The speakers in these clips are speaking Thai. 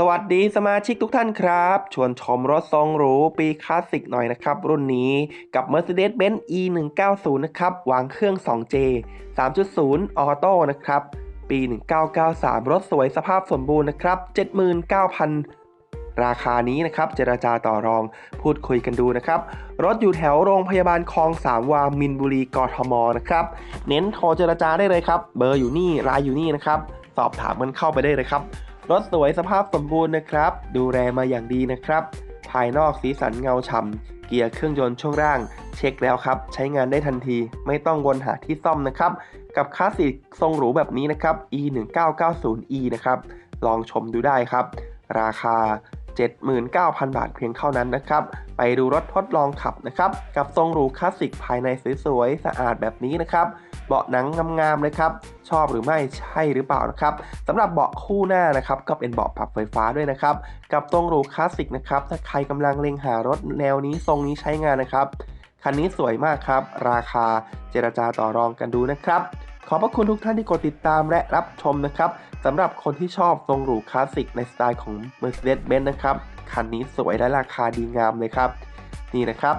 สวัสดีสมาชิกทุกท่านครับ ชวนชมรถทรงหรูปีคลาสสิกหน่อยนะครับ รุ่นนี้กับ Mercedes-Benz E190 นะครับ วางเครื่อง 2J 3.0 ออโต้นะครับ ปี 1993 รถสวยสภาพสมบูรณ์นะครับ 79,000 ราคานี้นะครับ เจราจาต่อรองพูดคุยกันดูนะครับ รถอยู่แถวโรงพยาบาลคลองสามวามินบุรีกทมนะครับ เน้นโทรเจราจาได้เลยครับ เบอร์อยู่นี่รายอยู่นี่นะครับ สอบถามกันเข้าไปได้เลยครับ รถสวยสภาพสมบูรณ์นะครับ ดูแลมาอย่างดีนะครับ ภายนอกสีสันเงาฉ่ำเกียร์เครื่องยนต์ช่วงล่าง เช็คแล้วครับ ใช้งานได้ทันที ไม่ต้องวนหาที่ซ่อมนะครับ กับคลาสสิกทรงหรูแบบนี้นะครับ e 1 9 9 0 e นะครับ ลองชมดูได้ครับ ราคา 79,000 บาทเพียงเท่านั้นนะครับ ไปดูรถทดลองขับนะครับ กับทรงหรูคลาสสิกภายในสวยๆสะอาดแบบนี้นะครับ เบาะหนังงามๆเลยครับ ชอบหรือไม่ใช่หรือเปล่านะครับสำหรับเบาะคู่หน้านะครับก็เป็นเบาะปรับไฟฟ้าด้วยนะครับ กับทรงรูคลาสสิกนะครับถ้าใครกำลังเล็งหารถแนวนี้ทรงนี้ใช้งานนะครับคันนี้สวยมากครับ ราคาเจรจาต่อรองกันดูนะครับ ขอบพระคุณทุกท่านที่กดติดตามและรับชมนะครับสำหรับคนที่ชอบทรงหรูคลาสสิกในสไตล์ของ Mercedes-Benz นะครับคันนี้สวยและราคาดีงามเลยครับ นี่นะครับ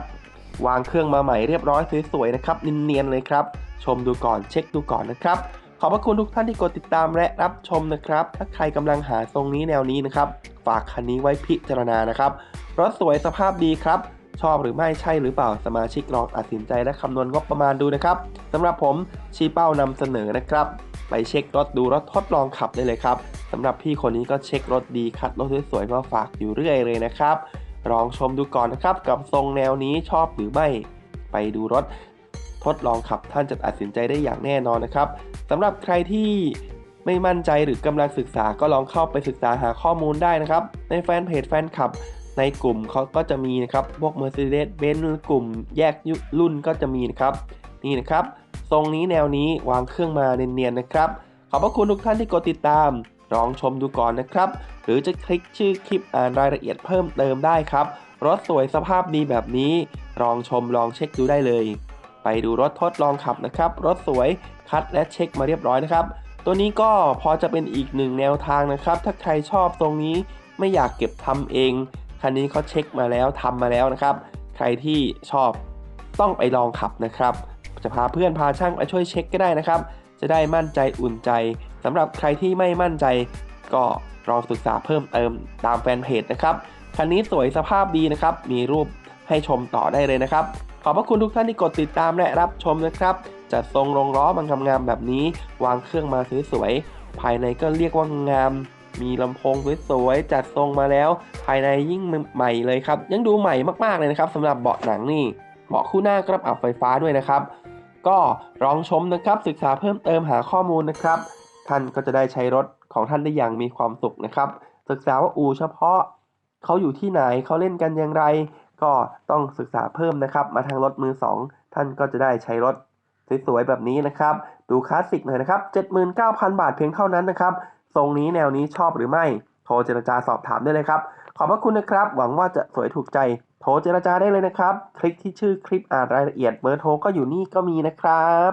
วางเครื่องมาใหม่เรียบร้อยสวยๆนะครับเนียนๆเลยครับ ชมดูก่อนเช็คดูก่อนนะครับ ขอบพระคุณทุกท่านที่กดติดตามและรับชมนะครับ ถ้าใครกำลังหาทรงนี้แนวนี้นะครับ ฝากคันนี้ไว้พิจารณานะครับรถสวยสภาพดีครับ ชอบหรือไม่ใช่หรือเปล่าสมาชิกลองตัดสินใจและคำนวณงบประมาณดูนะครับสำหรับผมชี้เป้านำเสนอนะครับ ไปเช็ครถดูรถทดลองขับได้เลยครับสำหรับพี่คนนี้ก็เช็ครถดีคัดรถสวยๆมาฝากอยู่เรื่อยเลยนะครับลองชมดูก่อนนะครับ กับทรงแนวนี้ชอบหรือไม่ ไปดูรถ ทดลองขับท่านจะตัดสินใจได้อย่างแน่นอนนะครับสำหรับใครที่ไม่มั่นใจหรือกำลังศึกษาก็ลองเข้าไปศึกษาหาข้อมูลได้นะครับ ในแฟนเพจแฟนคลับในกลุ่มเขาก็จะมีนะครับ พวก Mercedes Benz กลุ่มแยกรุ่นก็จะมีนะครับ นี่นะครับ ทรงนี้แนวนี้วางเครื่องมาเนียนๆนะครับ ขอบพระคุณทุกท่านที่กดติดตาม ลองชมดูก่อนนะครับ หรือจะคลิกชื่อคลิปอ่านรายละเอียดเพิ่มเติมได้ครับ รถสวยสภาพดีแบบนี้ ลองชมลองเช็คดูได้เลย ไปดูรถทดลองขับนะครับ รถสวยคัดและเช็คมาเรียบร้อยนะครับ ตัวนี้ก็พอจะเป็นอีกหนึ่งแนวทางนะครับ ถ้าใครชอบทรงนี้ไม่อยากเก็บทำเอง คันนี้เขาเช็คมาแล้วทำมาแล้วนะครับ ใครที่ชอบต้องไปลองขับนะครับ จะพาเพื่อนพาช่างไปช่วยเช็คก็ได้นะครับ จะได้มั่นใจอุ่นใจสำหรับใครที่ไม่มั่นใจ ก็ลองศึกษาเพิ่มเติมตามแฟนเพจนะครับคันนี้สวยสภาพดีนะครับ มีรูปให้ชมต่อได้เลยนะครับ อบพระคุณทุกท่านที่กดติดตามและรับชมนะครับ จัดทรงลงล้อมันงามๆแบบนี้ วางเครื่องมาสวยๆ ภายในก็เรียกว่างาม มีลำโพงสวยๆ จัดทรงมาแล้ว ภายในยิ่งใหม่เลยครับ ยังดูใหม่มากๆเลยนะครับสำหรับเบาะหนังนี่ เบาะคู่หน้ากระปับไฟฟ้าด้วยนะครับ ก็ลองชมนะครับศึกษาเพิ่มเติมหาข้อมูลนะครับ ท่านก็จะได้ใช้รถของท่านได้อย่างมีความสุขนะครับ ศึกษาว่าอูเฉพาะเขาอยู่ที่ไหนเขาเล่นกันอย่างไร ก็ต้องศึกษาเพิ่มนะครับ มาทางรถมือ 2 ท่านก็จะได้ใช้รถสวยๆแบบนี้นะครับ ดูคลาสสิกหน่อยนะครับ 79,000 บาทเพียงเท่านั้นนะครับ ทรงนี้แนวนี้ชอบหรือไม่ โทรเจรจาสอบถามได้เลยครับ ขอบพระคุณนะครับ หวังว่าจะสวยถูกใจ โทรเจรจาได้เลยนะครับ คลิกที่ชื่อคลิปอ่านรายละเอียดเบอร์โทรก็อยู่นี่ก็มีนะครับ